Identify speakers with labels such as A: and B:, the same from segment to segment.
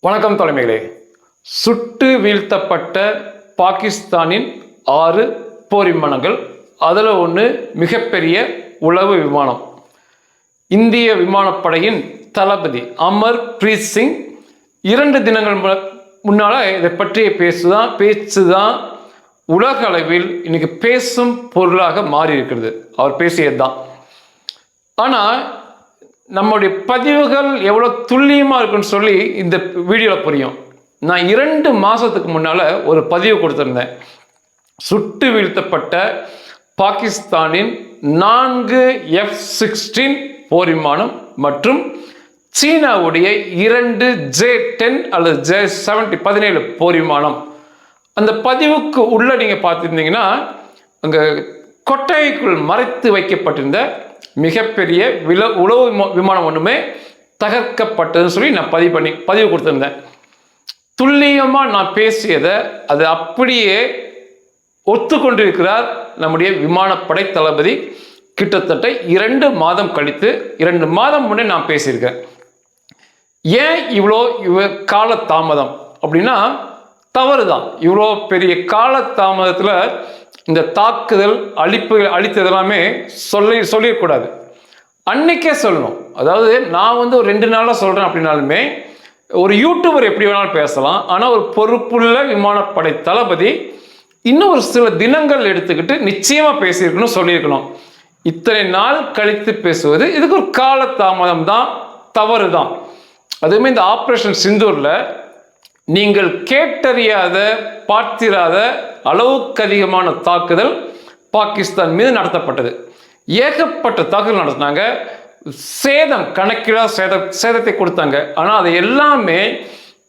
A: வணக்கம் தலைமைகளே. சுட்டு வீழ்த்தப்பட்ட பாகிஸ்தானின் ஆறு போர் விமானங்கள் அதில் ஒன்று மிகப்பெரிய உளவு விமானம். இந்திய விமானப்படையின் தளபதி அமர் பிரீத் சிங் இரண்டு தினங்கள் மு- இதை பற்றிய பேசுதான் பேச்சு தான் உலக அளவில் இன்னைக்கு பேசும் பொருளாக மாறி இருக்கிறது அவர் பேசியது தான் ஆனால் நம்முடைய பதிவுகள் எவ்வளோ துல்லியமாக இருக்குன்னு சொல்லி இந்த வீடியோவில் புரியும். நான் இரண்டு மாதத்துக்கு முன்னால் ஒரு பதிவு கொடுத்துருந்தேன். சுட்டு வீழ்த்தப்பட்ட பாகிஸ்தானின் நான்கு எஃப் சிக்ஸ்டீன் போர் விமானம் மற்றும் சீனாவுடைய இரண்டு ஜே டென் அல்லது ஜே செவன்டி பதினேழு போர் விமானம் அந்த பதிவுக்கு உள்ள நீங்கள் பார்த்துருந்தீங்கன்னா அங்கே கொட்டைக்குள் மறைத்து வைக்கப்பட்டிருந்த மிகப்பெரிய வில உளவு விமா- விமானம் ஒன்றுமே தகர்க்கப்பட்டதுன்னு சொல்லி நான் பதிவு பண்ணி பதிவு கொடுத்துருந்தேன். துல்லியமாக நான் பேசியதை அது அப்படியே ஒத்துக்கொண்டிருக்கிறார் நம்முடைய விமானப்படை தளபதி. கிட்டத்தட்ட இரண்டு மாதம் கழித்து இரண்டு மாதம் முன்னே நான் பேசியிருக்கேன். ஏன் இவ்வளோ இவ கால தாமதம்? அப்படின்னா தவறு தான் இவ்வளோ பெரிய கால தாமதத்தில் இந்த தாக்குதல் அழிப்பு அழித்தது எல்லாமே சொல்லி சொல்லிடக்கூடாது. அன்னைக்கே சொல்லணும். அதாவது நான் வந்து ஒரு ரெண்டு நாளாக சொல்கிறேன் அப்படின்னாலுமே ஒரு யூடியூபர் எப்படி வேணாலும் பேசலாம். ஆனால் ஒரு பொறுப்புள்ள விமானப்படை தளபதி இன்னும் ஒரு சில தினங்கள் எடுத்துக்கிட்டு நிச்சயமாக பேசியிருக்கணும் சொல்லியிருக்கணும். இத்தனை நாள் கழித்து பேசுவது இதுக்கு ஒரு கால தாமதம் தான் தவறு தான் அதுவுமே இந்த ஆப்ரேஷன் சிந்தூரில் நீங்கள் கேட்டறியாத பார்த்திராத அளவுக்கு அதிகமான தாக்குதல் பாகிஸ்தான் மீது நடத்தப்பட்டது. ஏகப்பட்ட தாக்குதல் நடத்தினாங்க. சேதம் கணக்கிலா சேத சேதத்தை கொடுத்தாங்க. ஆனால் அது எல்லாமே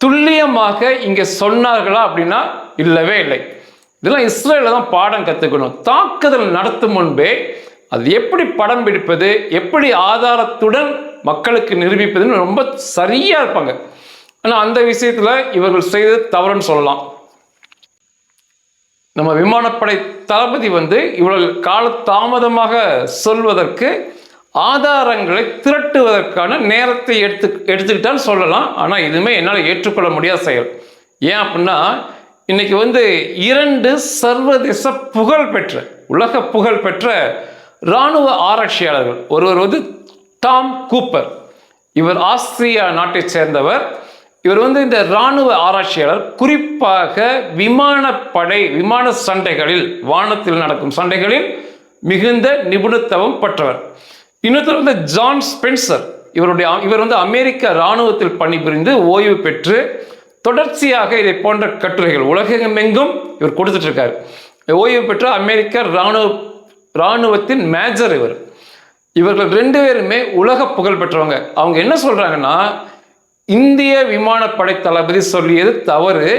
A: துல்லியமாக இங்கே சொன்னார்களா அப்படின்னா இல்லவே இல்லை. இதெல்லாம் இஸ்ரேலில் தான் பாடம் கற்றுக்கணும் தாக்குதல் நடத்தும் முன்பே அது எப்படி படம் பிடிப்பது எப்படி ஆதாரத்துடன் மக்களுக்கு நிரூபிப்பதுன்னு ரொம்ப சரியாக இருப்பாங்க. ஆனால் அந்த விஷயத்தில் இவர்கள் செய்தது தவறுன்னு சொல்லலாம். நம்ம விமானப்படை தளபதி வந்து இவ்வளவு கால தாமதமாக சொல்வதற்கு ஆதாரங்களை திரட்டுவதற்கான நேரத்தை எடுத்து எடுத்துக்கிட்டால் சொல்லலாம். ஆனால் இதுவுமே என்னால் ஏற்றுக்கொள்ள முடியாத செயல். ஏன் அப்படின்னா இன்னைக்கு வந்து இரண்டு சர்வதேச புகழ் பெற்ற உலக புகழ் பெற்ற இராணுவ ஆராய்ச்சியாளர்கள். ஒருவர் வந்து டாம் கூப்பர். இவர் ஆஸ்திரியா நாட்டைச் சேர்ந்தவர். இவர் வந்து இந்த இராணுவ ஆராய்ச்சியாளர். குறிப்பாக விமானப்படை விமான சண்டைகளில் வானத்தில் நடக்கும் சண்டைகளில் மிகுந்த நிபுணத்துவம் பெற்றவர். இன்னொருத்தர் வந்து ஜான் ஸ்பென்சர் இவருடைய இவர் வந்து அமெரிக்க இராணுவத்தில் பணிபுரிந்து ஓய்வு பெற்று தொடர்ச்சியாக இதை போன்ற கட்டுரைகள் உலகமெங்கும் இவர் கொடுத்துட்டு இருக்காரு ஓய்வு பெற்ற அமெரிக்க இராணுவ இராணுவத்தின் மேஜர் இவர். இவர்கள் ரெண்டு பேருமே உலக புகழ் பெற்றவங்க. அவங்க என்ன சொல்றாங்கன்னா இந்திய விமானப்படை தளபதி சொல்லியது தவறு.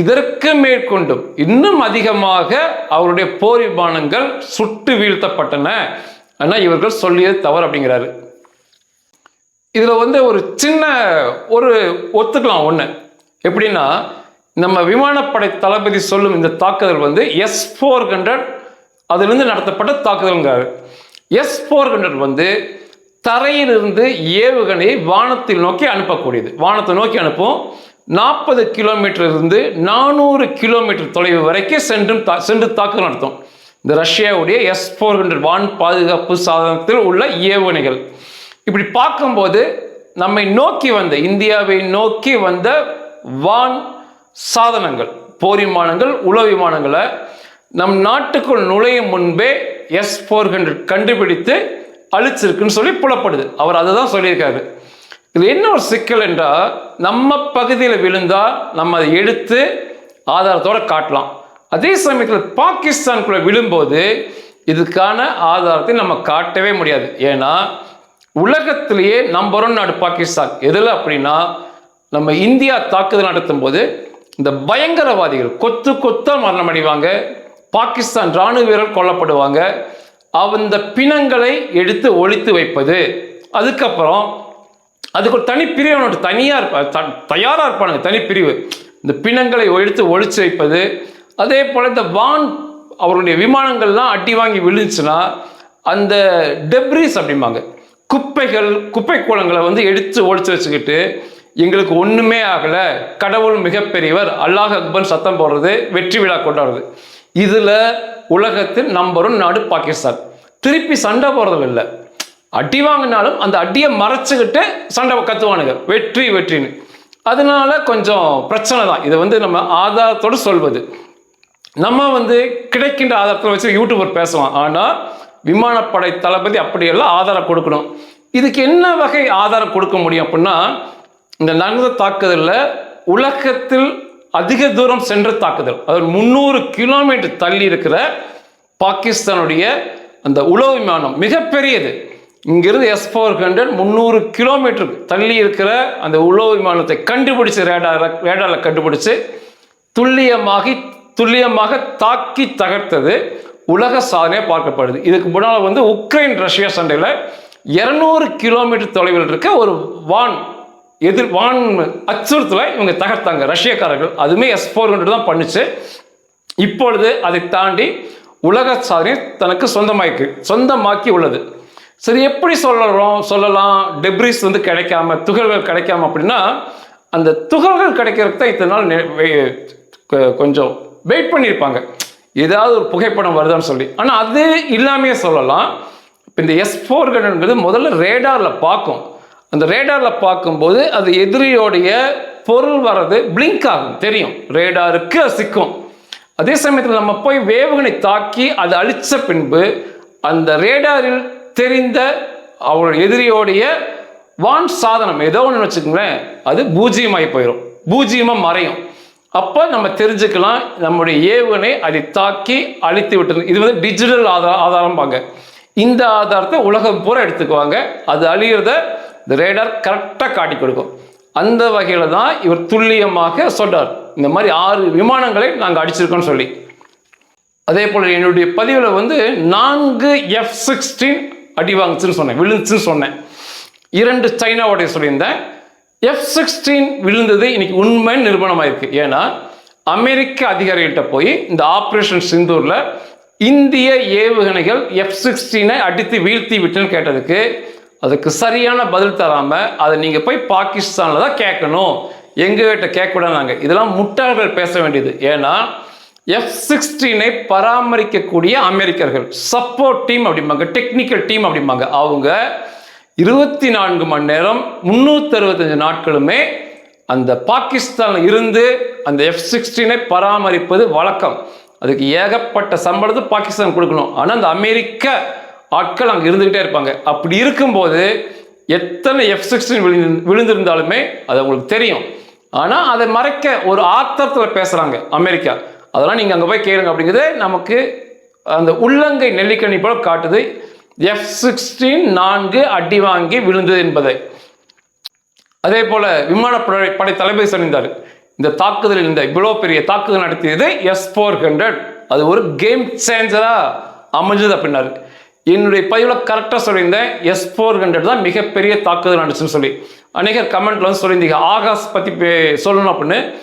A: இதற்கு மேற்கொண்டும் இன்னும் அதிகமாக அவருடைய போர் விமானங்கள் சுட்டு வீழ்த்தப்பட்டன. ஆனால் இவர்கள் சொல்லியது தவறு அப்படிங்கிறாரு. இதில் வந்து ஒரு சின்ன ஒரு ஒத்துக்கலாம் ஒன்று எப்படின்னா நம்ம விமானப்படை தளபதி சொல்லும் இந்த தாக்குதல் வந்து எஸ் ஃபோர் ஹண்ட்ரட் அதிலிருந்து நடத்தப்பட்ட தாக்குதல்ங்கிறாரு. எஸ் ஃபோர் ஹண்ட்ரட் வந்து தரையிலிருந்து ஏவுகணையை வானத்தில் நோக்கி அனுப்பக்கூடியது. வானத்தை நோக்கி அனுப்பும். நாற்பது கிலோமீட்டர் இருந்து நானூறு கிலோமீட்டர் தொலைவு வரைக்கும் சென்றும் தா- சென்று தாக்குதல் நடத்தும். இந்த ரஷ்யாவுடைய எஸ் ஃபோர் ஹண்ட்ரட் வான் பாதுகாப்பு சாதனத்தில் உள்ள ஏவுகணைகள். இப்படி பார்க்கும்போது நம்மை நோக்கி வந்த இந்தியாவை நோக்கி வந்த வான் சாதனங்கள் போர் விமானங்கள் உளவு விமானங்களை நம் நாட்டுக்குள் நுழையும் முன்பே எஸ் ஃபோர் ஹண்ட்ரட் கண்டுபிடித்து அழிச்சிருக்குன்னு சொல்லி புலப்படுது. அவர் அதை தான் சொல்லியிருக்காரு. இது என்ன ஒரு சிக்கல் என்றால் நம்ம பகுதியில் விழுந்தால் நம்ம அதை எடுத்து ஆதாரத்தோட காட்டலாம். அதே சமயத்தில் பாகிஸ்தானுக்குள்ளே விழும்போது இதுக்கான ஆதாரத்தை நம்ம காட்டவே முடியாது. ஏன்னா உலகத்திலேயே நம்பர் ஒன் நாடு பாகிஸ்தான். எதில் அப்படின்னா நம்ம இந்தியா தாக்குதல் நடத்தும் போது இந்த பயங்கரவாதிகள் கொத்து கொத்தாக மரணம் அடைவாங்க. பாகிஸ்தான் ராணுவ வீரர் கொல்லப்படுவாங்க. அந்த பிணங்களை எடுத்து ஒழித்து வைப்பது. அதுக்கப்புறம் அதுக்கு ஒரு தனி பிரிவு ஒன்று தனியாக இருப்பா த தயாராக இருப்பானுங்க தனிப்பிரிவு இந்த பிணங்களை எடுத்து ஒழித்து வைப்பது. அதே போல் இந்த வான் அவருடைய விமானங்கள்லாம் அடி வாங்கி விழுந்துச்சுன்னா அந்த டெப்ரிஸ் அப்படிம்பாங்க. குப்பைகள் குப்பை கூலங்களை வந்து எடுத்து ஒழிச்சு வச்சுக்கிட்டு எங்களுக்கு ஒன்றுமே ஆகலை. கடவுள் மிகப்பெரியவர் அல்லாஹ் அக்பர் சத்தம் போடுறது வெற்றி விழா கொண்டாடுறது. இதில் உலகத்தில் நம்பர் ஒன் நாடு பாகிஸ்தான். திருப்பி சண்டை போடுறது இல்லை. அடி வாங்கினாலும் அந்த அடியை மறைச்சிக்கிட்டு சண்டை கத்துவானுங்க. வெற்றி வெற்றின்னு. அதனால கொஞ்சம் பிரச்சனை தான். இதை வந்து நம்ம ஆதாரத்தோடு சொல்வது. நம்ம வந்து கிடைக்கின்ற ஆதாரத்தை வச்சு யூடியூபர் பேசலாம் ஆனால் விமானப்படை தளபதி அப்படியெல்லாம் ஆதாரம் கொடுக்கணும். இதுக்கு என்ன வகை ஆதாரம் கொடுக்க முடியும் அப்படின்னா இந்த நடந்த தாக்குதலில் உலகத்தில் அதிக தூரம் சென்று தாக்குதல். அதாவது முந்நூறு கிலோமீட்டர் தள்ளி இருக்கிற பாகிஸ்தானுடைய அந்த உளவு விமானம் மிகப்பெரியது. இங்கிருந்து எஸ் ஃபோர் ஹண்ட்ரட் முந்நூறு கிலோமீட்டர் தள்ளி இருக்கிற அந்த உளவு விமானத்தை கண்டுபிடிச்சு ரேடார ரேடாரில் கண்டுபிடிச்சு துல்லியமாகி துல்லியமாக தாக்கி தகர்த்தது உலக சாதனையாக பார்க்கப்படுது. இதுக்கு முன்னால் வந்து உக்ரைன் ரஷ்யா சண்டையில் இருநூறு கிலோமீட்டர் தொலைவில் இருக்க ஒரு வான் எதிர் வான் அச்சுறுத்தலை இவங்க தகர்த்தாங்க. ரஷ்யக்காரர்கள் அதுவுமே எஸ் ஃபோர் ஹண்ட்ரட் தான் பண்ணுச்சு. இப்பொழுது அதை தாண்டி உலக சாதனை தனக்கு சொந்தமாக்கி சொந்தமாக்கி உள்ளது சரி எப்படி சொல்லலாம் சொல்லலாம். டெப்ரிஸ் வந்து கிடைக்காம துகள்கள் கிடைக்காம அப்படின்னா அந்த துகள்கள் கிடைக்கிறதுக்கு தான் இத்தனை நாள் நெ- வெ- கொஞ்சம் வெயிட் பண்ணியிருப்பாங்க. ஏதாவது ஒரு புகைப்படம் வருதான்னு சொல்லி. ஆனால் அது இல்லாமையே சொல்லலாம். இப்போ இந்த எஸ் ஃபோர் முதல்ல ரேடாரில் பார்க்கும். அந்த ரேடாரில் பார்க்கும்போது அது எதிரியோடைய பொருள் வர்றது பிளிங்க் ஆகும். தெரியும். ரேடாருக்கு அது சிக்கும். அதே சமயத்தில் நம்ம போய் வேவுகணை தாக்கி அதை அழித்த பின்பு அந்த ரேடாரில் தெரிந்த அவரோட எதிரியோடைய வான் சாதனம் ஏதோ ஒன்று வச்சுக்கோங்களேன் அது பூஜ்ஜியமாகி போயிடும் பூஜ்ஜியமாக மறையும். அப்போ நம்ம தெரிஞ்சுக்கலாம் நம்முடைய ஏவுகணை அதை தாக்கி அழித்து விட்டது. இது வந்து டிஜிட்டல் ஆதார ஆதாரம்பாங்க. இந்த ஆதாரத்தை உலகம் பூரா எடுத்துக்குவாங்க. அது அழியிறத இந்த ரேடார் கரெக்டாக காட்டி கொடுக்கும். அந்த வகையில் தான் இவர் துல்லியமாக சொல்றார். இந்த மாதிரி ஆறு விமானங்களை நாங்கள் அடிச்சிருக்கோம்னு சொல்லி. அதே போல் என்னுடைய பதிவில் வந்து நான்கு எஃப் சிக்ஸ்டீன் அடி வாங்குச்சுன்னு சொன்னேன் விழுந்துச்சுன்னு சொன்னேன். இரண்டு சைனாவோடைய சொல்லியிருந்தேன். எஃப் சிக்ஸ்டீன் விழுந்தது இன்னைக்கு உண்மை நிறுவனமாயிருக்கு. ஏன்னா அமெரிக்க அதிகாரிகிட்ட போய் இந்த ஆப்ரேஷன் சிந்தூரில் இந்திய ஏவுகணைகள் எஃப் சிக்ஸ்டீனை அடித்து வீழ்த்தி விட்டுன்னு கேட்டதுக்கு அதுக்கு சரியான பதில் தராம அதை நீங்க போய் பாகிஸ்தான்ல தான் கேட்கணும். எங்ககிட்ட கேட்கக்கூடாது நாங்கள் இதெல்லாம் முட்டாள்கள் பேச வேண்டியது. ஏன்னா எஃப் சிக்ஸ்டீனை பராமரிக்கக்கூடிய அமெரிக்கர்கள் சப்போர்ட் டீம் அப்படிம்பாங்க டெக்னிக்கல் டீம் அப்படிம்பாங்க. அவங்க இருபத்தி நான்கு மணி நேரம் முந்நூற்றி அறுபத்தஞ்சு நாட்களுமே அந்த பாகிஸ்தானில் இருந்து அந்த எஃப் சிக்ஸ்டீனை பராமரிப்பது வழக்கம். அதுக்கு ஏகப்பட்ட சம்பளத்தை பாகிஸ்தான் கொடுக்கணும். ஆனால் அந்த அமெரிக்க ஆட்கள் அங்கே இருந்துக்கிட்டே இருப்பாங்க. அப்படி இருக்கும்போது எத்தனை எஃப் சிக்ஸ்டீன் விழுந்து விழுந்திருந்தாலுமே அது அவங்களுக்கு தெரியும். ஆனால் அதை மறைக்க ஒரு ஆத்திரத்தில் பேசுகிறாங்க அமெரிக்கா. அதெல்லாம் நீங்கள் அங்கே போய் கேளுங்க அப்படிங்கிறது நமக்கு அந்த உள்ளங்கை நெல்லிக்கணி போல காட்டுது. எஃப் சிக்ஸ்டீன் நான்கு அடி வாங்கி விழுந்தது என்பதை. அதே போல விமானப்படை படை தளபதி சொல்லியிருந்தார். இந்த தாக்குதலில் இந்த இவ்வளோ பெரிய தாக்குதல் நடத்தியது எஸ் ஃபோர் ஹண்ட்ரட் அது ஒரு கேம் சேஞ்சராக அமைஞ்சது அப்படின்னாரு. என்னுடைய பதிவில் கரெக்டாக சொல்லியிருந்தேன். எஸ் ஃபோர் ஹண்ட்ரட் தான் மிகப்பெரிய தாக்குதல் நடந்துச்சுன்னு சொல்லி. அநேகர் கமெண்ட்ல வந்து சொல்லியிருந்தீங்க. ஆகாஷ் பற்றி பே- சொல்லணும் அப்படின்னு.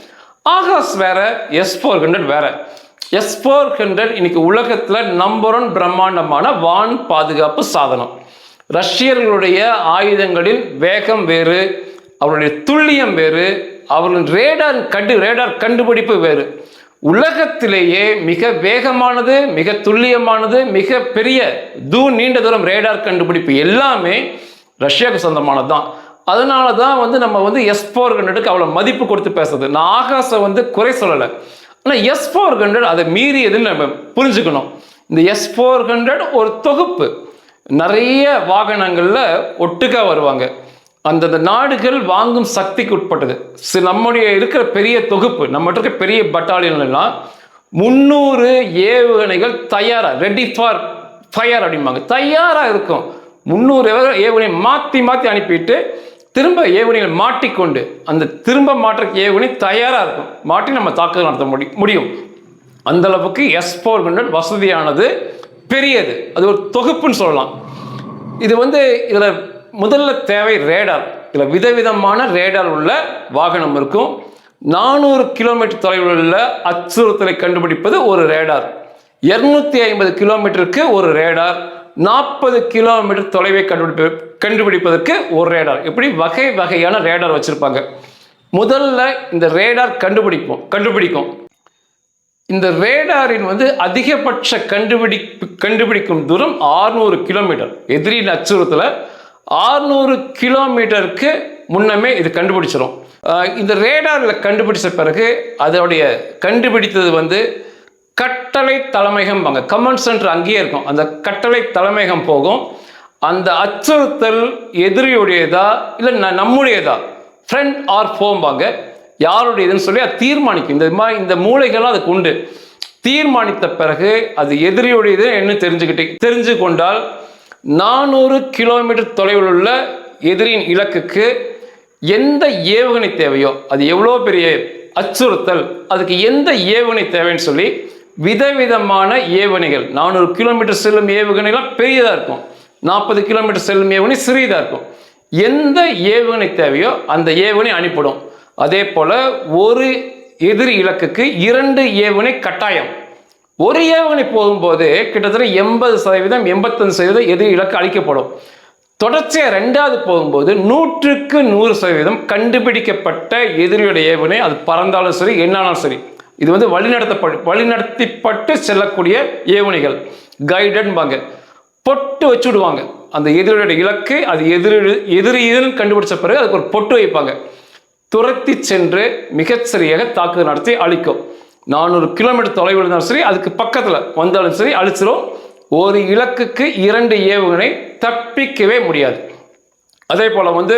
A: ஆகாஷ் வேற எஸ் ஃபோர் ஹண்ட்ரட் வேற. எஸ் ஃபோர் ஹண்ட்ரட் இன்னைக்கு உலகத்தில் நம்பர் ஒன் பிரம்மாண்டமான வான் பாதுகாப்பு சாதனம். ரஷ்யர்களுடைய ஆயுதங்களின் வேகம் வேறு அவருடைய துல்லியம் வேறு அவர்களின் ரேடார் கண்டு ரேடார் கண்டுபிடிப்பு வேறு. உலகத்திலேயே மிக வேகமானது மிக துல்லியமானது மிக பெரிய தூ நீண்ட தூரம் ரேடார் கண்டுபிடிப்பு எல்லாமே ரஷ்யாவுக்கு சொந்தமானது தான் அதனால தான் வந்து நம்ம வந்து எஸ் ஃபோர் ஹண்ட்ரடுக்கு அவ்வளோ மதிப்பு கொடுத்து பேசுறது. நான் ஆகாசை வந்து குறை சொல்லலை. ஆனால் எஸ் ஃபோர் ஹண்ட்ரட் அதை மீறியதுன்னு நம்ம புரிஞ்சுக்கணும். இந்த எஸ் ஃபோர் ஹண்ட்ரட் ஒரு தொகுப்பு. நிறைய வாகனங்களில் ஒட்டுக்காக வருவாங்க. அந்தந்த நாடுகள் வாங்கும் சக்திக்கு உட்பட்டது. நம்முடைய இருக்கிற பெரிய தொகுப்பு நம்மகிட்ட இருக்க பெரிய பட்டாலியன் எல்லாம் முந்நூறு ஏவுகணைகள் தயாரா ரெடி ஃபார் ஃபயர் அப்படிம்பாங்க. தயாரா இருக்கும். முந்நூறு ஏவுகணை மாற்றி மாற்றி அனுப்பிட்டு திரும்ப ஏவுகணைகள் மாட்டிக்கொண்டு அந்த திரும்ப மாற்றுறக்கு ஏவுகணை தயாரா இருக்கும். மாட்டி நம்ம தாக்குதல் நடத்த முடி முடியும். அந்த அளவுக்கு எஸ் ஃபோர் ஹண்ட்ரட் வசதியானது பெரியது. அது ஒரு தொகுப்புன்னு சொல்லலாம். இது வந்து இதில் முதல்ல தேவை ரேடார். இதில் விதவிதமான ரேடார் உள்ள வாகனம் இருக்கும். நானூறு கிலோமீட்டர் தொலைவில் உள்ள அச்சுறுத்தலை கண்டுபிடிப்பது ஒரு ரேடார். இருநூத்தி ஐம்பது கிலோமீட்டருக்கு ஒரு ரேடார். நாற்பது கிலோமீட்டர் தொலைவை கண்டுபிடிப்ப கண்டுபிடிப்பதற்கு ஒரு ரேடார். இப்படி வகை வகையான ரேடார் வச்சுருப்பாங்க. முதல்ல இந்த ரேடார் கண்டுபிடிப்போம் கண்டுபிடிக்கும். இந்த ரேடாரின் வந்து அதிகபட்ச கண்டுபிடிப்பு கண்டுபிடிக்கும் தூரம் 600 கிலோமீட்டர். எதிரின் அச்சுறுத்தலை 600 கிலோமீட்டருக்கு முன்னமே இது கண்டுபிடிச்சிடும் இந்த ரேடாரில் கண்டுபிடிச்ச பிறகு அதோடைய கண்டுபிடித்தது வந்து கட்டளை தலைமையகம்பாங்க கமாண்ட் சென்டர் அங்கேயே இருக்கும். அந்த கட்டளை தலைமையகம் போகும். அந்த அச்சுறுத்தல் எதிரியுடையதா இல்லை ந- நம்முடையதா? ஃப்ரெண்ட் ஆர் ஃபோம்பாங்க யாருடையதுன்னு சொல்லி அது தீர்மானிக்கும். இந்த மாதிரி இந்த மூளைகள்லாம் அதுக்கு உண்டு. தீர்மானித்த பிறகு அது எதிரியுடையது என்ன தெரிஞ்சுக்கிட்டு தெரிஞ்சு கொண்டால் நானூறு கிலோமீட்டர் தொலைவில் உள்ள எதிரியின் இலக்குக்கு எந்த ஏவுகணை தேவையோ அது எவ்வளோ பெரிய அச்சுறுத்தல் அதுக்கு எந்த ஏவுகணை தேவைன்னு சொல்லி விதவிதமான ஏவுகணைகள். நானூறு கிலோமீட்டர் செல்லும் ஏவுகணைலாம் பெரியதாக இருக்கும். நாற்பது கிலோமீட்டர் செல்லும் ஏவுகணை சிறியதாக இருக்கும். எந்த ஏவுகணை தேவையோ அந்த ஏவுகணை அனுப்பிடும் அதே போல் ஒரு எதிரி இலக்குக்கு இரண்டு ஏவுகணை கட்டாயம். ஒரு ஏவுகணை போகும்போது கிட்டத்தட்ட எண்பது சதவீதம் எண்பத்தஞ்சு சதவீதம் எதிர் இலக்கு அளிக்கப்படும். தொடர்ச்சியாக ரெண்டாவது போகும்போது நூற்றுக்கு நூறு சதவீதம் கண்டுபிடிக்கப்பட்ட எதிரியுடைய ஏவுகணை அது பறந்தாலும் சரி என்னாலும் சரி. இது வந்து வழிநடத்தப்பட்டு வழிநடத்திப்பட்டு செல்லக்கூடிய ஏவுகணைகள். கைடன்பாங்க பொட்டு வச்சு விடுவாங்க அந்த எதிரியோட இலக்கு அது எதிரி எதிரி கண்டுபிடிச்ச பிறகு அதுக்கு ஒரு பொட்டு வைப்பாங்க. துரத்தி சென்று மிகச்சரியாக தாக்குதல் நடத்தி அழிக்கும். நானூறு கிலோமீட்டர் தொலைவில் இருந்தாலும் சரி அதுக்கு பக்கத்தில் வந்தாலும் சரி அழிச்சிரும். ஒரு இலக்குக்கு இரண்டு ஏவுகணை தப்பிக்கவே முடியாது. அதே போல் வந்து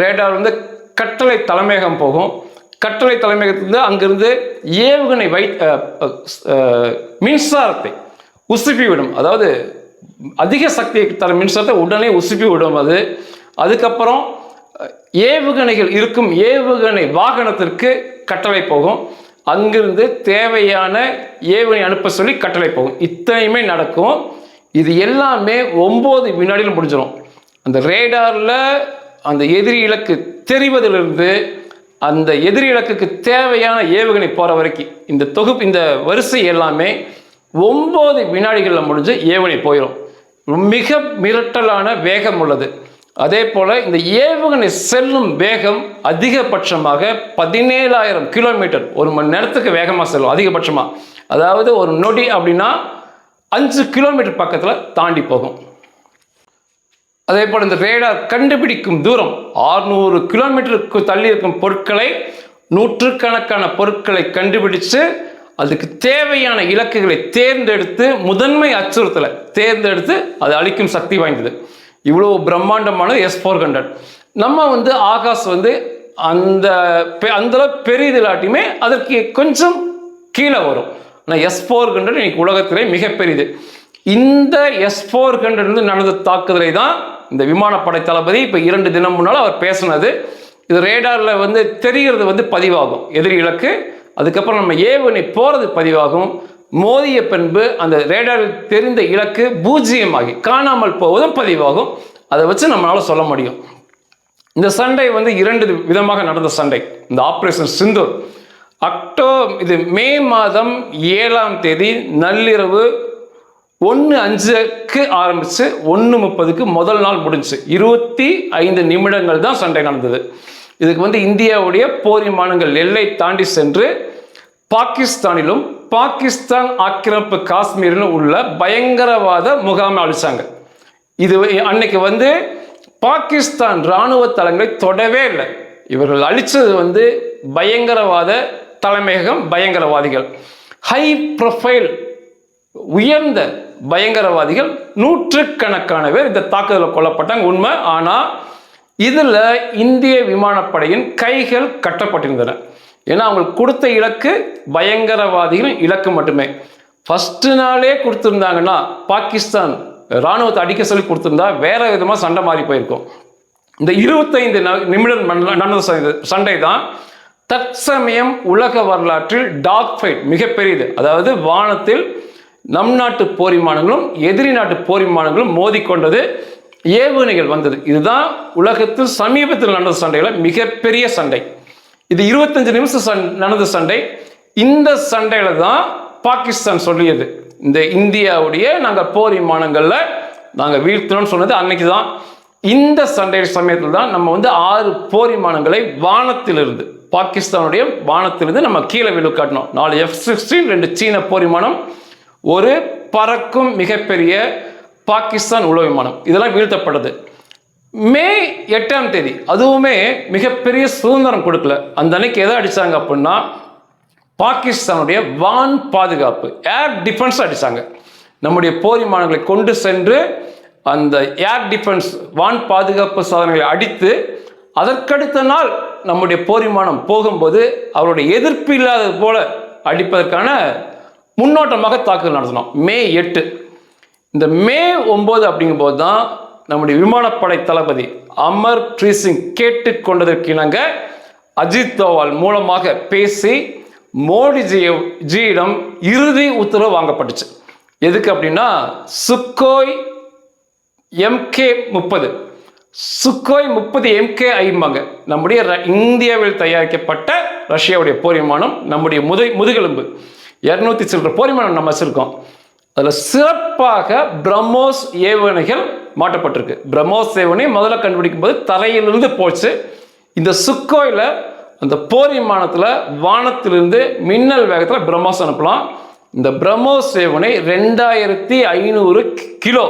A: ரேடார் வந்து கட்டளை தலைமையகம் போகும். கட்டளை தலைமையகத்திலிருந்து அங்கிருந்து ஏவுகணை வை மின்சாரத்தை உசுப்பி விடும். அதாவது அதிக சக்தியை தர மின்சாரத்தை உடனே உசுப்பி விடும் அது. அதுக்கப்புறம் ஏவுகணைகள் இருக்கும் ஏவுகணை வாகனத்திற்கு கட்டளை போகும். அங்கிருந்து தேவையான ஏவுகணை அனுப்ப சொல்லி கட்டளை போகும். இத்தனையுமே நடக்கும். இது எல்லாமே ஒம்பது வினாடியில் முடிஞ்சிடும் அந்த ரேடாரில் அந்த எதிரி இலக்கு தெரிவதிலிருந்து அந்த எதிரி இலக்குக்கு தேவையான ஏவுகணை போகிற வரைக்கும் இந்த தொகுப்பு இந்த வரிசை எல்லாமே ஒம்பது வினாடிகளில் முடிஞ்சு ஏவுகணை போயிடும் மிக மிரட்டலான வேகம் உள்ளது. அதே போல் இந்த ஏவுகணை செல்லும் வேகம் அதிகபட்சமாக பதினேழாயிரம் கிலோமீட்டர். ஒரு மணி நேரத்துக்கு வேகமாக செல்லும் அதிகபட்சமாக அதாவது ஒரு நொடி அப்படின்னா அஞ்சு கிலோமீட்டர் பக்கத்தில் தாண்டி போகும். அதே போல் இந்த ரேடார் கண்டுபிடிக்கும் தூரம் 600 கிலோமீட்டருக்கு தள்ளி இருக்கும் பொருட்களை நூற்றுக்கணக்கான பொருட்களை கண்டுபிடிச்சு அதுக்கு தேவையான இலக்குகளை தேர்ந்தெடுத்து முதன்மை அச்சுறுத்தலை தேர்ந்தெடுத்து அது அளிக்கும் சக்தி வாய்ந்தது. இவ்வளோ பிரம்மாண்டமான எஸ் ஃபோர் ஹண்ட்ரட் நம்ம வந்து ஆகாஷ் வந்து அந்த பெ- அந்த அளவு பெரியது இல்லாட்டியுமே அதற்கு கொஞ்சம் கீழே வரும். ஆனால் எஸ் ஃபோர் ஹண்ட்ரட் இன்னைக்கு உலகத்திலே மிகப்பெரியது இந்த எஸ் ஃபோர் ஹண்ட்ரட் நடந்த தாக்குதலை தான் இந்த விமானப்படை தளபதி இப்போ இரண்டு தினம் முன்னால் அவர் பேசினது. இது ரேடாரில் வந்து தெரிகிறது வந்து பதிவாகும். எதிரி இலக்கு அதுக்கப்புறம் நம்ம ஏவுகணை போகிறது பதிவாகும். மோதிய பின்பு அந்த ரேடாரில் தெரிந்த இலக்கு பூஜ்ஜியமாகி காணாமல் போவதும் பதிவாகும். அதை வச்சு நம்மளால சொல்ல முடியும். இந்த சண்டை வந்து இரண்டு விதமாக நடந்த சண்டை. இந்த ஆப்ரேஷன் சிந்தூர். அக்டோ இது மே மாதம் ஏழாம் தேதி நள்ளிரவு ஒன்று அஞ்சுக்கு ஆரம்பித்து ஒன்று முப்பதுக்கு முதல் நாள் முடிஞ்சு. இருபத்தி ஐந்து நிமிடங்கள் தான் சண்டை நடந்தது. இதுக்கு வந்து இந்தியாவுடைய போர் விமானங்கள் எல்லை தாண்டி சென்று பாகிஸ்தானிலும் பாகிஸ்தான் ஆக்கிரமிப்பு காஷ்மீர்னு உள்ள பயங்கரவாத முகாமை அழிச்சாங்க. இது அன்னைக்கு வந்து பாகிஸ்தான் இராணுவ தளங்களை தொடவே இல்லை. இவர்கள் அழிச்சது வந்து பயங்கரவாத தலைமையகம் பயங்கரவாதிகள். ஹை ப்ரொஃபைல் உயர்ந்த பயங்கரவாதிகள் நூற்றுக்கணக்கான பேர் இந்த தாக்குதலில் கொல்லப்பட்டாங்க. உண்மை. ஆனால் இதில் இந்திய விமானப்படையின் கைகள் கட்டப்பட்டிருந்தன. ஏன்னா அவங்களுக்கு கொடுத்த இலக்கு பயங்கரவாதிகளும் இலக்கு மட்டுமே. ஃபஸ்ட்டு நாளே கொடுத்துருந்தாங்கன்னா பாகிஸ்தான் இராணுவத்தை அடிக்க சொல்லி கொடுத்துருந்தா வேற விதமாக சண்டை மாறி போயிருக்கும். இந்த இருபத்தைந்து நிமிடம் நடந்த சண்டை- சண்டை தான் தற்சமயம் உலக வரலாற்றில் டாக் ஃபைட் மிகப்பெரியது. அதாவது வானத்தில் நம் நாட்டு போர் விமானங்களும் எதிரி நாட்டு போர் விமானங்களும் மோதிக்கொண்டது ஏவுகணைகள் வந்தது. இதுதான் உலகத்தில் சமீபத்தில் நடந்த சண்டையில் மிகப்பெரிய சண்டை. இது இருபத்தஞ்சு நிமிஷம் சண்- நடந்த சண்டை. இந்த சண்டையில தான் பாகிஸ்தான் சொல்லியது. இந்த இந்தியாவுடைய நாங்கள் போர் விமானங்களில் நாங்கள் வீழ்த்தணும்னு சொன்னது அன்னைக்கு தான் இந்த சண்டை சமயத்தில் தான் நம்ம வந்து ஆறு போர் விமானங்களை வானத்திலிருந்து பாகிஸ்தானுடைய வானத்திலிருந்து நம்ம கீழே விழு காட்டினோம். நாலு எஃப் சிக்ஸ்டீன் ரெண்டு சீன போர் விமானம் ஒரு பறக்கும் மிகப்பெரிய பாகிஸ்தான் உளவு விமானம். இதெல்லாம் வீழ்த்தப்பட்டது. மே எட்டாம் தேதி. அதுவுமே மிகப்பெரிய சுதந்திரம் கொடுக்கல. அந்த அன்னைக்கு எதை அடித்தாங்க அப்படின்னா பாகிஸ்தானுடைய வான் பாதுகாப்பு ஏர் டிஃபென்ஸ் அடித்தாங்க நம்முடைய போர் விமானங்களை கொண்டு சென்று அந்த ஏர் டிஃபென்ஸ் வான் பாதுகாப்பு சாதனங்களை அடித்து அதற்கடுத்த நாள் நம்முடைய போர் விமானம் போகும்போது அவருடைய எதிர்ப்பு இல்லாதது போல அடிப்பதற்கான முன்னோட்டமாக தாக்குதல் நடத்தினோம். மே எட்டு. இந்த மே ஒம்பது அப்படிங்கும்போது தான் நம்முடைய விமானப்படை தளபதி அமர் பிரீத் சிங் கேட்டுக்கொண்டதற்கு இணங்க அஜித் தோவால் மூலமாக பேசி மோடிஜிய ஜியிடம் இறுதி உத்தரவு வாங்கப்பட்டுச்சு. எதுக்கு அப்படின்னா சுக்கோய் எம்கே முப்பது. சுக்கோய் முப்பது எம்கே ஐம்பாங்க. நம்முடைய ர- இந்தியாவில் தயாரிக்கப்பட்ட ரஷ்யாவுடைய போர் விமானம் நம்முடைய முதை முதுகெலும்பு. இரநூத்தி சில்லற போர் விமானம் நம்ம வச்சிருக்கோம். அதில் சிறப்பாக பிரம்மோஸ் ஏவுகணைகள் மாட்டப்பட்டிருக்கு பிரம்மோஸ் ஏவுகணை முதல்ல கண்டுபிடிக்கும் போது தரையிலிருந்து போச்சு. இந்த சுக்கோயில் அந்த போர் விமானத்தில் வானத்திலிருந்து மின்னல் வேகத்தில் பிரம்மோஸ் அனுப்பலாம். இந்த பிரம்மோஸ் ஏவுகணை ரெண்டாயிரத்தி ஐநூறு கிலோ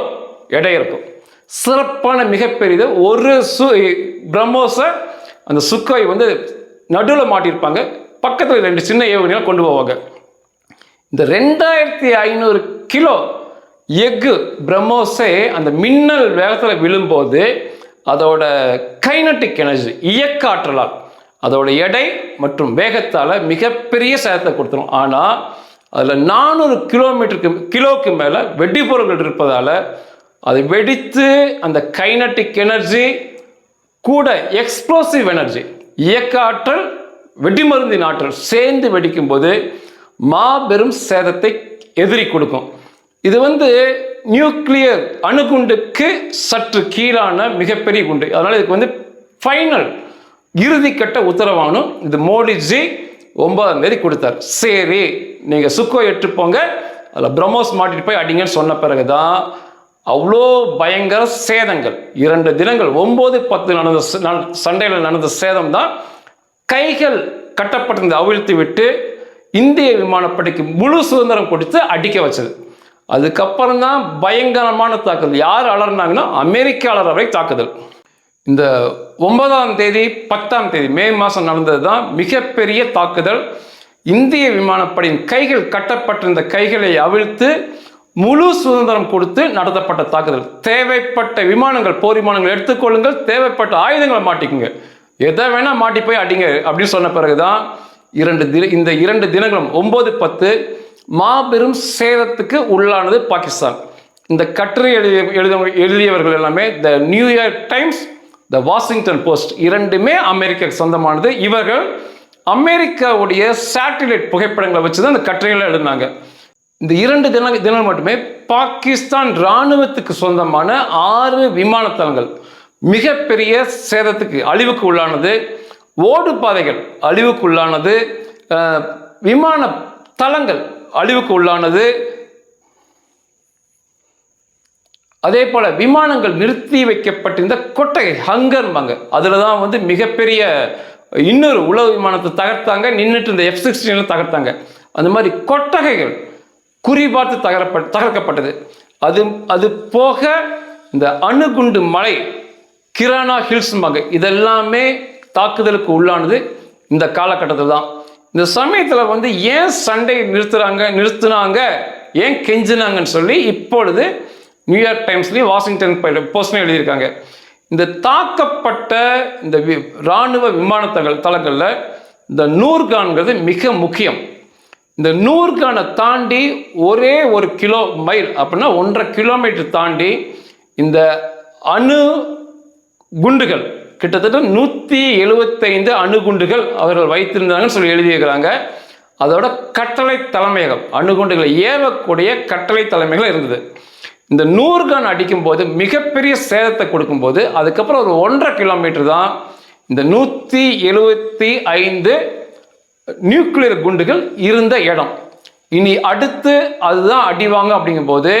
A: எடை இருக்கும். சிறப்பான மிகப்பெரியது. ஒரு சு பிரம்மோஸை அந்த சுக்கோய் வந்து நடுவில் மாட்டியிருப்பாங்க. பக்கத்தில் ரெண்டு சின்ன ஏவுகணைகள் கொண்டு போவாங்க. இந்த ரெண்டாயிரத்தி ஐநூறு கிலோ எஃகு பிரம்மோஸே அந்த மின்னல் வேகத்தில் விழும்போது அதோட கைனட்டிக் எனர்ஜி இயக்க ஆற்றலால் அதோட எடை மற்றும் வேகத்தால் மிகப்பெரிய சேதத்தை கொடுத்துரும். ஆனால் அதில் நானூறு கிலோமீட்டருக்கு கிலோவுக்கு மேலே வெடிபொருள்கள் இருப்பதால் அதை வெடித்து அந்த கைனட்டிக் எனர்ஜி கூட எக்ஸ்ப்ளோசிவ் எனர்ஜி இயக்க ஆற்றல் வெடிமருந்தின் ஆற்றல் சேர்ந்து வெடிக்கும்போது மாபெரும் சேதத்தை எதிரி கொடுக்கும். இது வந்து நியூக்ளியர் அணுகுண்டுக்கு சற்று கீழான மிகப்பெரிய குண்டு. அதனால் இதுக்கு வந்து ஃபைனல் இறுதிக்கட்ட உத்தரவானும் இது மோடிஜி ஒன்பதாம் தேதி கொடுத்தார். சரி நீங்கள் சுக்கோ எட்டு போங்க. அதில் பிரம்மோஸ் மாட்டிட்டு போய் அடிங்கன்னு சொன்ன பிறகு தான் அவ்வளோ பயங்கர சேதங்கள். இரண்டு தினங்கள் ஒம்பது பத்து நடந்த சண்டையில் நடந்த சேதம் தான் கைகள் கட்டப்பட்டிருந்த அவிழ்த்து விட்டு இந்திய விமானப்படைக்கு முழு சுதந்திரம் கொடுத்து அடிக்க வச்சது. அதுக்கப்புறம் தான் பயங்கரமான தாக்குதல். யார் அலர்னாங்கன்னா அமெரிக்க அலற வரை தாக்குதல். இந்த ஒன்பதாம் தேதி பத்தாம் தேதி மே மாதம் நடந்தது தான் மிகப்பெரிய தாக்குதல். இந்திய விமானப்படையின் கைகள் கட்டப்பட்டிருந்த கைகளை அவிழ்த்து முழு சுதந்திரம் கொடுத்து நடத்தப்பட்ட தாக்குதல். தேவைப்பட்ட விமானங்கள் போர் விமானங்கள் எடுத்துக்கொள்ளுங்கள். தேவைப்பட்ட ஆயுதங்களை மாட்டிக்குங்க. எதை வேணால் மாட்டி போய் அடிங்க அப்படின்னு சொன்ன பிறகுதான் இரண்டு தின இந்த இரண்டு தினங்களும் ஒம்பது பத்து மாபெரும் சேதத்துக்கு உள்ளானது பாகிஸ்தான். இந்த கட்டுரை எழுதிய எழுத- எழுதியவர்கள் எல்லாமே the New York Times the Washington Post இரண்டுமே அமெரிக்க சொந்தமானது. இவர்கள் அமெரிக்காவுடைய சேட்டிலைட் புகைப்படங்களை வச்சு தான் இந்த கட்டுரைகளை எழுதினாங்க. இந்த இரண்டு தின தினம் மட்டுமே பாகிஸ்தான் இராணுவத்துக்கு சொந்தமான ஆறு விமானத்தளங்கள் மிகப்பெரிய சேதத்துக்கு அழிவுக்கு உள்ளானது. ஓடு பாதைகள் அழிவுக்கு உள்ளானது விமான தளங்கள் அழிவுக்கு உள்ளானது அதே போல விமானங்கள் நிறுத்தி வைக்கப்பட்டிருந்த கொட்டகை ஹங்கர்பாங்க அதில் தான் வந்து மிகப்பெரிய இன்னொரு உளவு விமானத்தை தகர்த்தாங்க நின்றுட்டு இருந்த எஃப் சிக்ஸ்டீன் தகர்த்தாங்க. அந்த மாதிரி கொட்டகைகள் குறிபார்த்து தகரப்ப தகர்க்கப்பட்டது. அது அது போக இந்த அணுகுண்டு மலை கிரானா ஹில்ஸ்பாங்க இதெல்லாமே தாக்குதலுக்கு உள்ளானது இந்த காலகட்டத்தில் தான். இந்த சமயத்தில் வந்து ஏன் சண்டை நிறுத்துறாங்க நிறுத்துனாங்க ஏன் கெஞ்சினாங்கன்னு சொல்லி இப்பொழுது நியூயார்க் டைம்ஸ்லேயும் வாஷிங்டன் போஸ்ட்லையும் எழுதியிருக்காங்க. இந்த தாக்கப்பட்ட இந்த வி- இராணுவ விமான தகவல் தளங்களில் இந்த நூர்கான்கிறது மிக முக்கியம். இந்த நூர்கானை தாண்டி ஒரே ஒரு கிலோ மைல் அப்படின்னா ஒன்றரை கிலோமீட்டர் தாண்டி இந்த அணு குண்டுகள் கிட்டத்தட்ட நூற்றி எழுபத்தைந்து அணுகுண்டுகள் அவர்கள் வைத்திருந்தாங்கன்னு சொல்லி எழுதியிருக்கிறாங்க. அதோட கட்டளை தலைமையகம் அணுகுண்டுகளை ஏவக்கூடிய கட்டளை தலைமைகள் இருந்தது. இந்த நூறுகான் அடிக்கும்போது மிகப்பெரிய சேதத்தை கொடுக்கும்போது அதுக்கப்புறம் ஒரு ஒன்றரை கிலோமீட்டர் தான் இந்த நூற்றி எழுபத்தி ஐந்து நியூக்ளியர் குண்டுகள் இருந்த இடம். இனி அடுத்து அதுதான் அடிவாங்க அப்படிங்கும்போது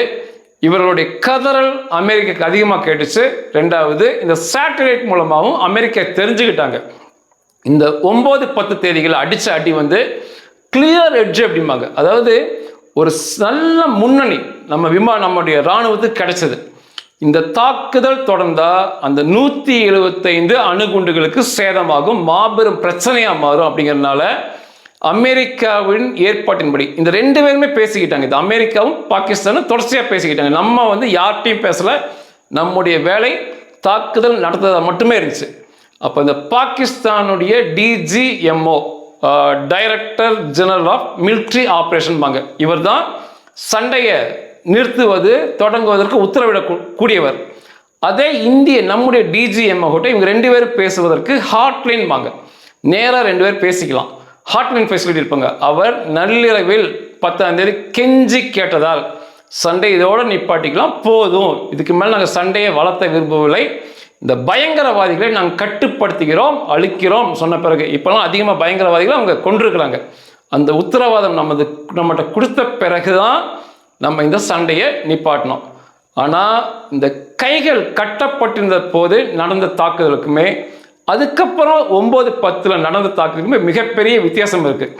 A: இவர்களுடைய கதறல் அமெரிக்காக்கு அதிகமாக கேட்டுச்சு. ரெண்டாவது இந்த சேட்டலைட் மூலமாகவும் அமெரிக்கா தெரிஞ்சுக்கிட்டாங்க. இந்த ஒம்பது பத்து தேதிகள் அடித்த அடி வந்து கிளியர் எட்ஜ் அப்படிம்பாங்க. அதாவது ஒரு நல்ல முன்னணி நம்ம விமான நம்முடைய இராணுவத்துக்கு கிடைச்சது. இந்த தாக்குதல் தொடர்ந்தால் அந்த நூற்றி எழுபத்தைந்து அணுகுண்டுகளுக்கு சேதமாகும் மாபெரும் பிரச்சனையாக மாறும் அப்படிங்கிறதுனால அமெரிக்காவின் ஏற்பாட்டின்படி. இந்த ரெண்டு பேருமே பேசிக்கிட்டாங்க. இது அமெரிக்காவும் பாகிஸ்தானும் தொடர்ச்சியாக பேசிக்கிட்டாங்க. நம்ம வந்து யார்கிட்டையும் பேசலை. நம்முடைய வேலை தாக்குதல் நடத்துறதா மட்டுமே இருந்துச்சு. அப்போ இந்த பாகிஸ்தானுடைய DGMO director general of military operation பாங்க. இவர் தான் சண்டையை நிறுத்துவது தொடங்குவதற்கு உத்தரவிட கூடியவர். அதே இந்திய நம்முடைய டிஜிஎம்ஓ கிட்ட இவங்க ரெண்டு பேரும் பேசுவதற்கு ஹாட்லைன் வாங்க நேராக ரெண்டு பேர் பேசிக்கலாம். ஹாட்லைன் ஃபெசிலிட்டி இருப்பாங்க. அவர் நள்ளிரவில் பத்தாம் தேதி கெஞ்சி கேட்டதால் சண்டை இதோட நிப்பாட்டிக்கலாம் போதும். இதுக்கு மேலே நாங்கள் சண்டையை வளர்த்த விரும்பவில்லை. இந்த பயங்கரவாதிகளை நாங்கள் கட்டுப்படுத்துகிறோம் அழிக்கிறோம் சொன்ன பிறகு இப்போலாம் அதிகமாக பயங்கரவாதிகளை அவங்க கொண்டிருக்கிறாங்க அந்த உத்தரவாதம் நமது நம்மகிட்ட கொடுத்த பிறகு தான் நம்ம இந்த சண்டையை நிப்பாட்டினோம். ஆனால் இந்த கைகள் கட்டப்பட்டிருந்த போது நடந்த தாக்குதலுக்குமே அதுக்கப்புறம் ஒம்பது பத்தில் நடந்த தாக்குதலுக்குமே மிகப்பெரிய வித்தியாசம் இருக்குது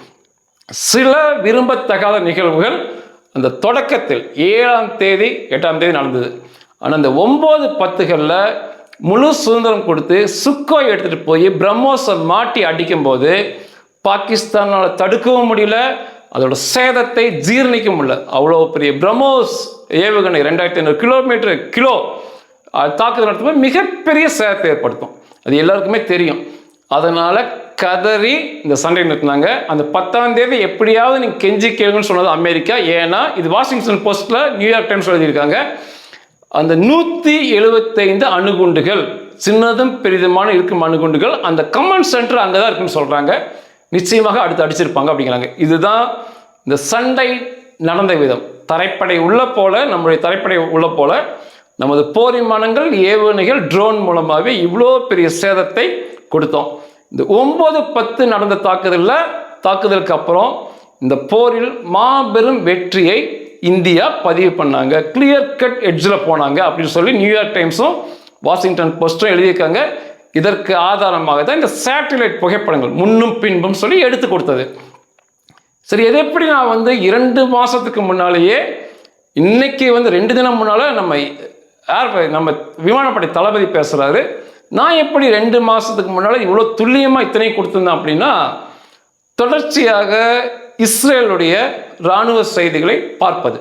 A: சில விரும்பத்தகாத நிகழ்வுகள் அந்த தொடக்கத்தில் ஏழாம் தேதி எட்டாம் தேதி நடந்தது. ஆனால் அந்த ஒம்பது பத்துகளில் முழு சுதந்திரம் கொடுத்து சுக்கோய் எடுத்துகிட்டு போய் பிரம்மோஸை மாட்டி அடிக்கும்போது பாகிஸ்தானால் தடுக்கவும் முடியல அதோட சேதத்தை ஜீர்ணிக்க முடியல. அவ்வளோ பெரிய பிரம்மோஸ் ஏவுகணை ரெண்டாயிரத்தி ஐநூறு கிலோமீட்டர் கிலோ தாக்குதல் நடத்தும் மிகப்பெரிய சேதத்தை ஏற்படுத்தும். அது எல்லாருக்குமே தெரியும். அதனால் கதறி இந்த சண்டை நிறுத்தினாங்க. அந்த பத்தாம் தேதி எப்படியாவது நீங்கள் கெஞ்சி கேளுங்கன்னு சொன்னது அமெரிக்கா. ஏன்னா இது வாஷிங்டன் போஸ்ட்டில் நியூயார்க் டைம்ஸ் எழுதியிருக்காங்க. அந்த நூற்றி எழுபத்தைந்து அணுகுண்டுகள் சின்னதும் பெரிதுமான இருக்கும் அணுகுண்டுகள் அந்த கமாண்ட் சென்டர் அங்கே தான் இருக்குன்னு சொல்கிறாங்க நிச்சயமாக அடுத்து அடிச்சிருப்பாங்க அப்படிங்கிறாங்க. இதுதான் இந்த சண்டை நடந்த விதம். தரைப்படை உள்ள போல நம்முடைய தரைப்படை உள்ள போல நமது போர் விமானங்கள் ஏவுகணைகள் ட்ரோன் மூலமாகவே இவ்வளோ பெரிய சேதத்தை கொடுத்தோம். இந்த ஒம்பது பத்து நடந்த தாக்குதலில் தாக்குதலுக்கு அப்புறம் இந்த போரில் மாபெரும் வெற்றியை இந்தியா பதிவு பண்ணாங்க. கிளியர் கட் எட்ஜில் போனாங்க அப்படின்னு சொல்லி நியூயார்க் டைம்ஸும் வாஷிங்டன் போஸ்ட்டும் எழுதியிருக்காங்க. இதற்கு ஆதாரமாக தான் இந்த சேட்டலைட் புகைப்படங்கள் முன்னும் பின்பும் சொல்லி எடுத்து கொடுத்தது. சரி எது எப்படி நான் வந்து இரண்டு மாதத்துக்கு முன்னாலேயே இன்னைக்கு வந்து ரெண்டு தினம் முன்னால் நம்ம ஏர் நம்ம விமானப்படை தளபதி பேசுகிறாரு நான் எப்படி ரெண்டு மாதத்துக்கு முன்னால் இவ்வளோ துல்லியமாக இத்தனை கொடுத்துருந்தேன் அப்படின்னா தொடர்ச்சியாக இஸ்ரேலுடைய இராணுவ செய்திகளை பார்ப்பது.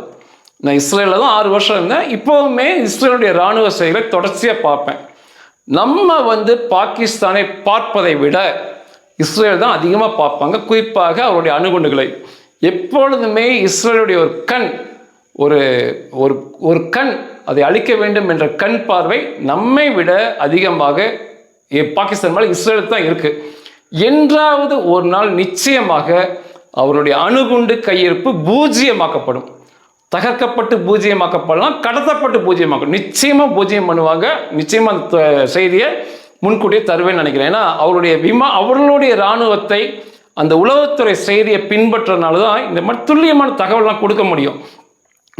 A: நான் இஸ்ரேலில் தான் ஆறு வருஷம் இருந்தேன். இப்போவுமே இஸ்ரேலுடைய இராணுவ செய்திகளை தொடர்ச்சியாக பார்ப்பேன். நம்ம வந்து பாகிஸ்தானை பார்ப்பதை விட இஸ்ரேல் தான் அதிகமாக பார்ப்பாங்க. குறிப்பாக அவருடைய அணுகுண்டுகளை. எப்பொழுதுமே இஸ்ரேலுடைய ஒரு கண் ஒரு ஒரு ஒரு கண் அதை அழிக்க வேண்டும் என்ற கண் பார்வை நம்மை விட அதிகமாக பாகிஸ்தான் மேலே இஸ்ரேலுக்கு தான் இருக்குது என்றாவது ஒரு நாள் நிச்சயமாக அவருடைய அணுகுண்டு கையிருப்பு பூஜ்ஜியமாக்கப்படும். தகர்க்கப்பட்டு பூஜ்ஜியமாக்கப்படலாம் கடத்தப்பட்டு பூஜ்ஜியமாக்கும் நிச்சயமாக பூஜ்ஜியம் பண்ணுவாங்க. நிச்சயமாக அந்த செய்தியை முன்கூட்டியே தருவேன்னு நினைக்கிறேன். ஏன்னா அவருடைய விமா அவர்களுடைய இராணுவத்தை அந்த உளவுத்துறை செய்தியை பின்பற்றனால தான் இந்த மாதிரி துல்லியமான தகவலாம் கொடுக்க முடியும்.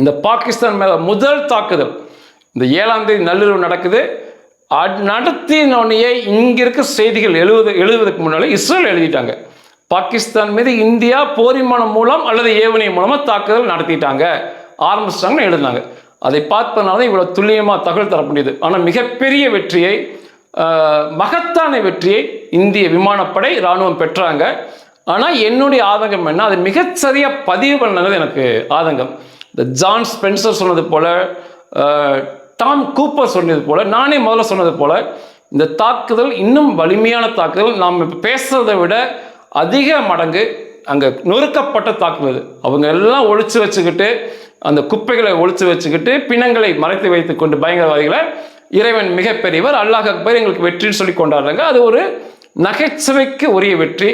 A: இந்த பாகிஸ்தான் மேலே முதல் தாக்குதல். இந்த ஏழாம் தேதி நள்ளிரவு நடக்குது. நடத்தினோடனே இங்கே இருக்க செய்திகள் எழுவது எழுதுவதற்கு முன்னாலே இஸ்ரேல் எழுதிட்டாங்க. பாகிஸ்தான் மீது இந்தியா போரிமானம் மூலம் அல்லது ஏவனை மூலமாக தாக்குதல் நடத்திட்டாங்க. ஆரம்பிச்சிட்டாங்கன்னு எழுதினாங்க. அதை பார்ப்பதனால இவ்வளோ துல்லியமாக தகவல் தர முடியுது ஆனால் மிகப்பெரிய வெற்றியை மகத்தான வெற்றியை இந்திய விமானப்படை இராணுவம் பெற்றாங்க. ஆனால் என்னுடைய ஆதங்கம் என்ன? அது மிகச்சரியாக பதிவு பண்ணது எனக்கு ஆதங்கம். இந்த ஜான் ஸ்பென்சர் சொன்னது போல் டாம் கூப்பர் சொன்னது போல் நானே முதல்ல சொன்னது போல் இந்த தாக்குதல் இன்னும் வலிமையான தாக்குதல். நாம் பேசுறதை விட அதிக மடங்கு அங்கே நொறுக்கப்பட்ட தாக்குதல் அவங்க எல்லாம் ஒழிச்சு வச்சுக்கிட்டு அந்த குப்பைகளை ஒழிச்சு வச்சுக்கிட்டு பிணங்களை மறைத்து வைத்து கொண்டு பயங்கரவாதிகளை இறைவன் மிகப்பெரியவர் அல்லாஹ் அக்பர் எங்களுக்கு வெற்றின்னு சொல்லி கொண்டாடுறாங்க. அது ஒரு நகைச்சுவைக்கு உரிய வெற்றி.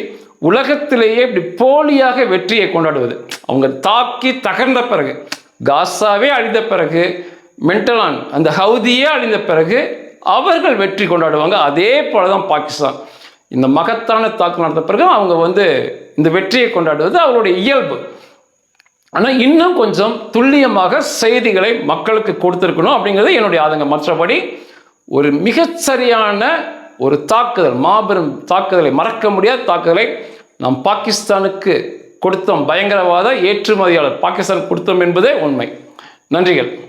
A: உலகத்திலேயே இப்படி போலியாக வெற்றியை கொண்டாடுவது. அவங்க தாக்கி தகர்ந்த பிறகு காசாவே அழிந்த பிறகு மென்டலான் அந்த ஹவுதியே அழிந்த பிறகு அவர்கள் வெற்றி கொண்டாடுவாங்க. அதே போல தான் பாகிஸ்தான். இந்த மகத்தான தாக்கு நடந்த பிறகு அவங்க வந்து இந்த வெற்றியை கொண்டாடுவது அவருடைய இயல்பு. ஆனால் இன்னும் கொஞ்சம் துல்லியமாக செய்திகளை மக்களுக்கு கொடுத்துருக்கணும் அப்படிங்கிறது என்னுடைய ஆதங்கம். மற்றபடி ஒரு மிகச்சரியான ஒரு தாக்குதல் மாபெரும் தாக்குதலை மறக்க முடியாத தாக்குதலை நாம் பாகிஸ்தானுக்கு கொடுத்தோம். பயங்கரவாத ஏற்றுமதியாளர் பாகிஸ்தான் கொடுத்தோம் என்பதே உண்மை. நன்றிகள்.